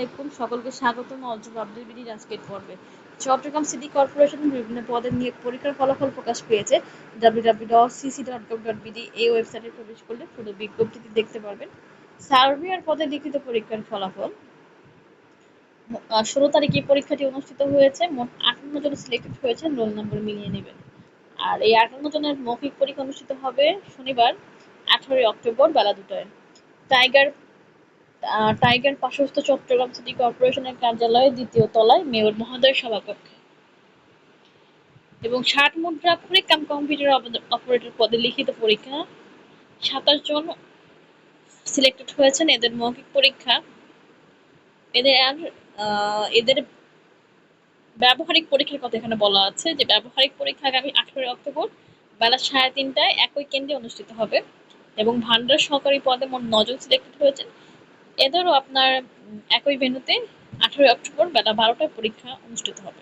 আলাইকুম সকলকে স্বাগতম অল্প আপডেট বিডির আজকের পর্বে। চট্টগ্রাম সিটি কর্পোরেশন বিভিন্ন পদের নিয়োগ পরীক্ষার ফলাফল প্রকাশ পেয়েছে। www.cc.gov.bd এই ওয়েবসাইটে প্রবেশ করলে পুরো বিজ্ঞপ্তিটি দেখতে পারবেন। সার্ভেয়ার পদে লিখিত পরীক্ষার ফলাফল। ষোলো তারিখে পরীক্ষাটি অনুষ্ঠিত হয়েছে। মোট আটান্ন জন সিলেক্টেড হয়েছেন রোল নম্বর মিলিয়ে নেবেন। আর এই আটান্ন জনের মৌখিক পরীক্ষা অনুষ্ঠিত হবে শনিবার, আঠারোই অক্টোবর, বেলা দুটায়। টাইগার টাইগার পার্শ্বস্থ চট্টগ্রাম সিটি কর্পোরেশনের কার্যালয়ে দ্বিতীয় তলায় মেয়র মহোদয়ের সভাকক্ষে এবং ষাট মুদ্রা করে কাম কম্পিউটার অপারেটর পদে লিখিত পরীক্ষা। সাতাশ জন সিলেক্টেড হয়েছেন এদের মৌখিক পরীক্ষা। এদের আর এদের ব্যবহারিক পরীক্ষার কথা এখানে বলা আছে যে ব্যবহারিক পরীক্ষা আগামী আঠারোই অক্টোবর বেলা সাড়ে তিনটায় একই কেন্দ্রে অনুষ্ঠিত হবে। এবং ভান্ডার সহকারী পদে মোট নজন সিলেক্টেড হয়েছেন। এদেরও আপনার একই ভেন্যুতে আঠারোই অক্টোবর বেলা বারোটায় পরীক্ষা অনুষ্ঠিত হবে।